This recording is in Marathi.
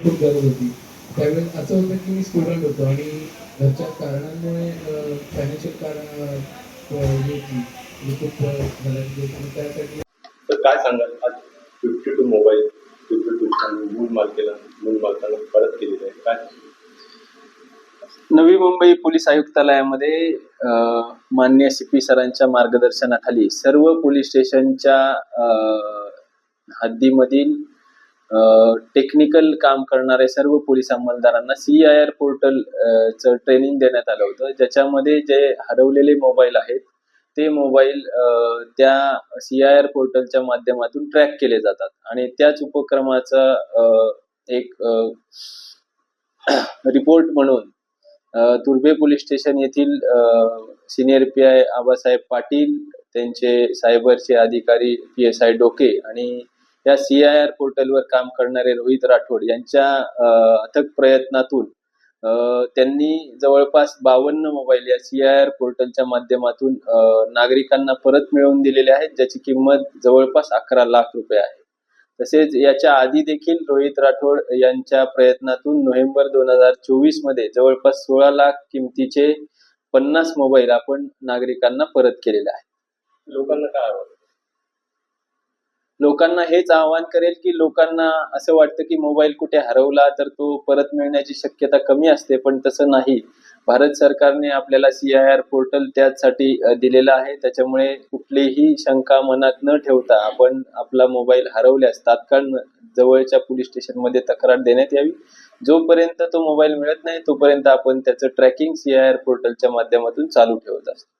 खूप गरज होती. त्यावेळेस असं होतं की मी स्टुडंट होतो आणि घरच्या कारणांमुळे फायनान्शियल कारण होती. खूप. त्यासाठी तर काय सांगाल? आज fifty two mobile fifty two मूळ मालकीला मूळ मालकाला परत केलेलं आहे. काय? नवी मुंबई पोलीस आयुक्तालयामध्ये अ, मान्य सी पी सरांच्या मार्गदर्शनाखाली सर्व पोलीस स्टेशनच्या हद्दीमधील टेक्निकल काम करणाऱ्या सर्व पोलीस अंमलदारांना सी आय आर पोर्टल चं ट्रेनिंग देण्यात आलं होतं. ज्याच्यामध्ये जे हरवलेले मोबाईल आहेत ते मोबाईल त्या सी आय आर पोर्टलच्या माध्यमातून ट्रॅक केले जातात. आणि त्याच उपक्रमाचा एक रिपोर्ट म्हणून तुर्भे पोलीस स्टेशन येथील senior P I Abasaheb Patil त्यांचे सायबरचे अधिकारी पी एस आय डोके आणि या सी आय आर पोर्टलवर काम करणारे रोहित राठोड यांच्या अथक प्रयत्नातून त्यांनी जवळपास बावन्न मोबाईल या सी आय आर पोर्टलच्या माध्यमातून नागरिकांना परत मिळवून दिलेले आहेत ज्याची किंमत जवळपास अकरा लाख रुपये आहे. तसेच याच्या आधी देखील रोहित राठोड यांच्या प्रयत्नातून नोव्हेंबर दोन हजार चोवीसमध्ये जवळपास सोळा लाख किमतीचे पन्नास मोबाईल आपण नागरिकांना परत केलेले आहे लोकांना काय लोकांना हेच आवाहन करेल की लोकांना असं वाटतं की मोबाईल कुठे हरवला तर तो परत मिळण्याची शक्यता कमी असते पण तसं नाही. भारत सरकारने आपल्याला सी आय आर पोर्टल त्यासाठी दिलेलं आहे. त्याच्यामुळे कुठलीही शंका मनात न ठेवता आपण आपला मोबाईल हरवल्यास तात्काळ जवळच्या पोलीस स्टेशनमध्ये तक्रार देण्यात यावी. जोपर्यंत तो मोबाईल मिळत नाही तोपर्यंत आपण त्याचं ट्रॅकिंग सी आय आर पोर्टलच्या माध्यमातून चालू ठेवत असतो.